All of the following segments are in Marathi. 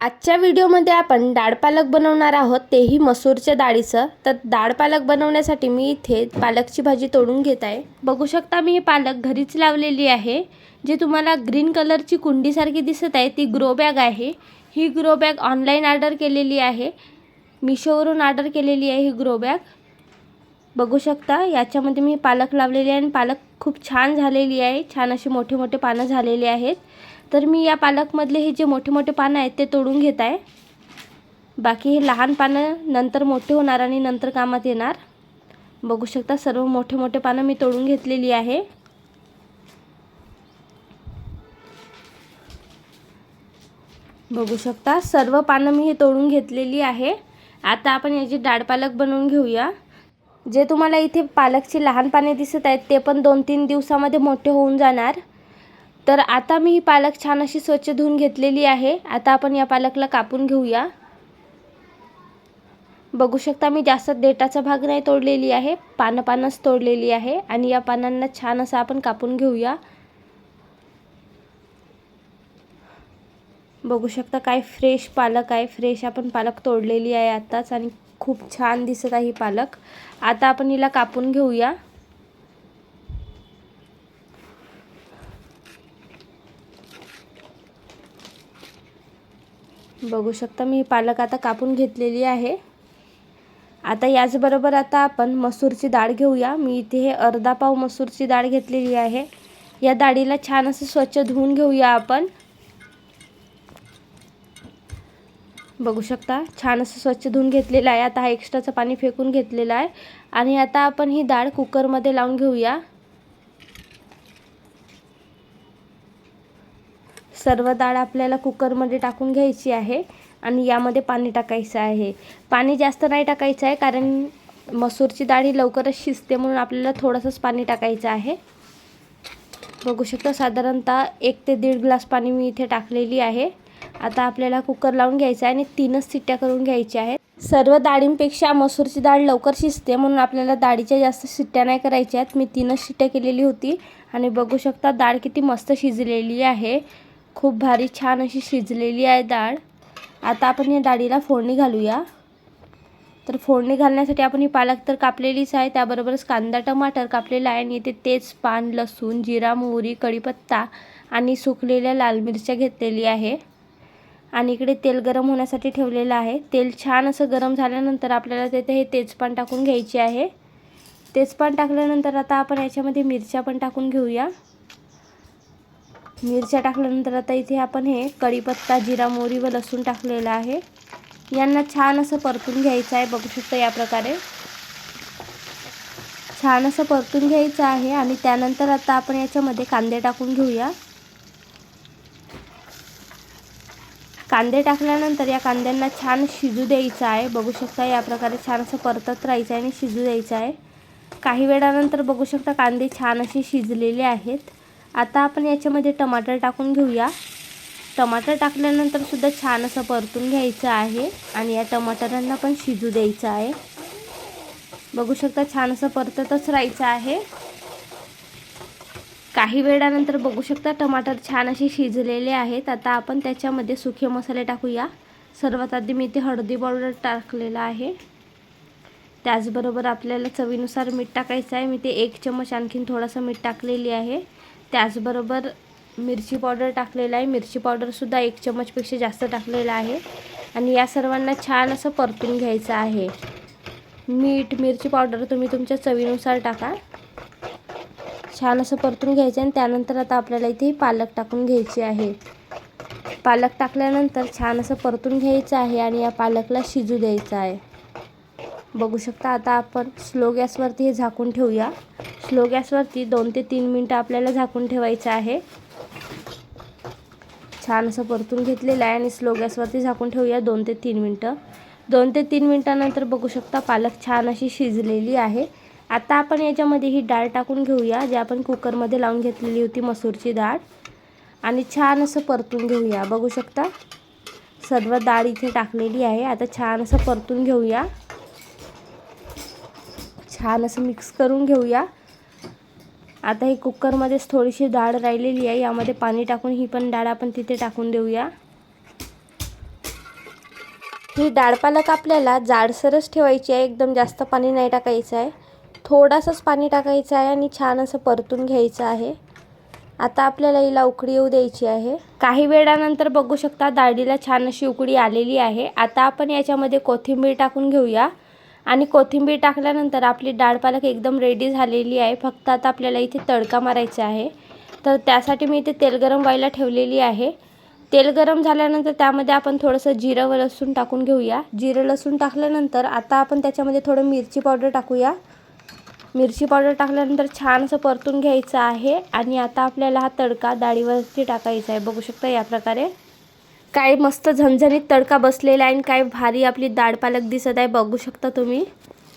आजच्या व्हिडिओमध्ये आपण डाळ पालक बनवणार आहोत तेही मसूरच्या डाळीचं. तर डाळ पालक बनवण्यासाठी मी इथे पालकची भाजी तोडून घेत आहे. बघू शकता मी हे पालक घरीच लावलेली आहे. जे तुम्हाला ग्रीन कलरची कुंडीसारखी दिसत आहे ती ग्रो बॅग आहे. ही ग्रो बॅग ऑनलाईन ऑर्डर केलेली आहे. मिशोवरून ऑर्डर केलेली आहे ही ग्रो बॅग. बघू शकता याच्यामध्ये मी पालक लावलेली आहे आणि पालक खूप छान झालेली आहे. छान अशी मोठे मोठे पानं झालेली आहेत. तर मी या पालकमधले हे जे मोठे मोठे पानं आहेत ते तोडून घेत आहे. बाकी हे लहान पानं नंतर मोठे होणार आणि नंतर कामात येणार. बघू शकता सर्व मोठे मोठे पानं मी तोडून घेतलेली आहे. बघू शकता सर्व पानं मी हे तोडून घेतलेली आहे. आता आपण याची डाळ पालक बनवून घेऊया. जे तुम्हाला इथे पालकची लहान पाने दिसत आहेत ते पण दोन तीन दिवसामध्ये मोठे होऊन जाणार. तर आता मी ही पालक छान अशी स्वच्छ धुवून घेतलेली आहे. आता आपण या पालकला कापून घेऊया. बघू शकता मी जास्त देठाचा भाग नाही तोडलेली आहे. पानं पानंच तोडलेली आहे. आणि या पानांना छान असं आपण कापून घेऊया. बघू शकता काय फ्रेश पालक आहे. फ्रेश आपण पालक तोडलेली आहे आत्ताच. आणि खूप छान दिसत आहे ही पालक. आता आपण हिला कापून घेऊया. बघू शकता मी पालक आता कापून घेतलेली आहे. आता याचबरोबर आता आपण मसूरची डाळ घेऊया. मी इथे हे अर्धा पाव मसूरची डाळ घेतलेली आहे. या डाळीला छान असं स्वच्छ धुवून घेऊया आपण. बघू शकता छान असं स्वच्छ धुवून घेतलेलं आहे. आता हा एक्स्ट्राचं पाणी फेकून घेतलेलं आहे. आणि आता आपण ही डाळ कुकरमध्ये लावून घेऊया. सर्व डाळ आपल्याला कुकरमध्ये टाकून घ्यायची आहे आणि यामध्ये पाणी टाकायचं आहे. पाणी जास्त नाही टाकायचं आहे कारण मसूरची डाळ ही लवकरच शिजते म्हणून आपल्याला थोडंसंच पाणी टाकायचं आहे. बघू शकता साधारणतः एक ते दीड ग्लास पाणी मी इथे टाकलेली आहे. आता आपल्याला कुकर लावून घ्यायचं आहे आणि तीनच सिट्ट्या करून घ्यायच्या आहेत सर्व डाळींपेक्षा मसूरची डाळ लवकर शिजते म्हणून आपल्याला डाळीच्या जास्त सिट्ट्या नाही करायच्या आहेत. मी तीनच सिट्ट्या केलेली होती आणि बघू शकता डाळ किती मस्त शिजलेली आहे. खूप भारी छान अशी शिजलेली आहे डाळ. आता आपण या डाळीला फोडणी घालूया. तर फोडणी घालण्यासाठी आपण ही पालक तर कापलेलीच आहे. त्याबरोबरच कांदा टमाटर कापलेला आहे आणि इथे तेच पान लसूण जिरा मोहरी कढीपत्ता आणि सुकलेल्या लाल मिरच्या घेतलेली आहे. आणि इकडे तेल गरम होण्यासाठी ठेवलेलं आहे. तेल छान असं गरम झाल्यानंतर आपल्याला तिथे हे तेजपान टाकून घ्यायचे आहे. तेजपान टाकल्यानंतर आता आपण याच्यामध्ये मिरच्या पण टाकून घेऊया. मिरच्या टाकल्यानंतर आता इथे आपण हे कढीपत्ता जिरा मोहरी व लसूण टाकलेलं आहे. यांना छान असं परतून घ्यायचं आहे. बघू शकता या प्रकारे. छान असं परतून घ्यायचं आहे आणि त्यानंतर आता आपण याच्यामध्ये कांदे टाकून घेऊया. कांदे टाकल्यानंतर या कांद्यांना छान शिजू द्यायचं आहे. बघू शकता या प्रकारे छान असं परतत राहायचं आहे आणि शिजू द्यायचं आहे. काही वेळानंतर बघू शकता कांदे छान असे शिजलेले आहेत. आता आपण याच्यामध्ये टमाटर टाकून घेऊया. टमाटर टाकल्यानंतर सुद्धा छान असं परतून घ्यायचं आहे आणि या टमाटरांना पण शिजू द्यायचं आहे. बघू शकता छान असं परततच राहायचं आहे. काही वेळानंतर बघू शकता टमाटर छान असे शिजलेले आहेत. आता आपण त्याच्यामध्ये सुखे मसाले टाकूया. सर्वात आधी मी इथे हळदी पावडर टाकलेला आहे. त्याचबरोबर आपल्याला चवीनुसार मीठ टाकायचं आहे. मी ते एक चम्मच आणखीन थोडंसं मीठ टाकलेली आहे. त्याचबरोबर मिरची पावडर टाकलेलं आहे. मिरची पावडरसुद्धा एक चमचपेक्षा जास्त टाकलेलं आहे. आणि या सर्वांना छान असं परतून घ्यायचं आहे. मीठ मिरची पावडर तुम्ही तुमच्या चवीनुसार टाका. छान असं परतून घ्यायचं आणि त्यानंतर आता आपल्याला इथे पालक टाकून घ्यायची आहे. पालक टाकल्यानंतर छान असं परतून घ्यायचं आहे आणि या पालकला शिजू द्यायचं आहे. बघू शकता आता आपण स्लो गॅसवरती हे झाकून ठेवूया. स्लो गॅसवरती दोन ते तीन मिनटं आपल्याला झाकून ठेवायचं आहे. छान असं परतून घेतलेलं आहे आणि स्लो गॅसवरती झाकून ठेवूया दोन ते तीन मिनटं. दोन ते तीन मिनटानंतर बघू शकता पालक छान अशी शिजलेली आहे. आता आपण याच्यामध्ये ही डाळ टाकून घेऊया जी आपण कुकरमध्ये लावून घेतलेली होती मसूरची डाळ. आणि छान असं परतून घेऊया बघू शकता. सर्व डाळ इथे टाकलेली आहे. आता छान असं परतून घेऊया. छान असं मिक्स करून घेऊया. आता ही कुकरमध्येच थोडीशी डाळ राहिलेली आहे. यामध्ये पाणी टाकून ही पण डाळ आपण तिथे टाकून देऊया. ही डाळ पालक आपल्याला जाडसरच ठेवायची आहे. एकदम जास्त पाणी नाही टाकायचं आहे. थोडंसंच पाणी टाकायचं आहे आणि छान असं परतून घ्यायचं आहे. आता आपल्याला हिला उकळी येऊ द्यायची आहे. काही वेळानंतर बघू शकता डाळीला छान अशी उकळी आलेली आहे. आता आपण याच्यामध्ये कोथिंबीर टाकून घेऊया. आणि कोथिंबीर टाकल्यानंतर आपली डाळ पालक एकदम रेडी झालेली आहे. फक्त आता आपल्याला इथे तडका मारायचा आहे. तर त्यासाठी मी इथे तेल गरम व्हायला ठेवलेली आहे. तेल गरम झाल्यानंतर त्यामध्ये आपण थोडंसं जिरं व लसूण टाकून घेऊया. जिरं लसूण टाकल्यानंतर आता आपण त्याच्यामध्ये थोडं मिरची पावडर टाकूया. मिरची पावडर टाकल्यानंतर छान असं परतून घ्यायचं आहे. आणि आता आपल्याला हा तडका डाळीवरती टाकायचा आहे. बघू शकता या प्रकारे. काय मस्त झणझणीत तडका बसलेला आहे आणि काय भारी आपली डाळ पालक दिसत आहे. बघू शकता तुम्ही.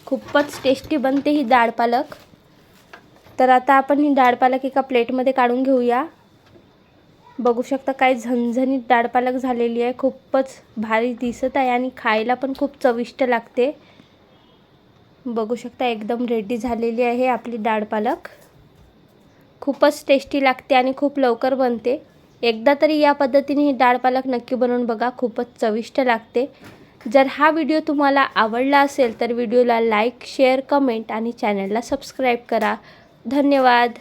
खूपच टेस्टी बनते ही डाळ पालक. तर आता आपण ही डाळ पालक एका प्लेटमध्ये काढून घेऊया. बघू शकता काय झणझणीत डाळ पालक झालेली आहे. खूपच भारी दिसत आहे आणि खायला पण खूप चविष्ट लागते. बघू शकता एकदम रेडी झालेली आहे आपली डाळ पालक. खूपच टेस्टी लागते आणि खूप लवकर बनते. एकदा तरी या पद्धतीने ही डाळ पालक नक्की बनवून बघा खूपच चविष्ट लागते. जर हा व्हिडिओ तुम्हाला आवडला असेल तर व्हिडिओला लाईक शेअर कमेंट आणि चॅनलला सबस्क्राईब करा. धन्यवाद.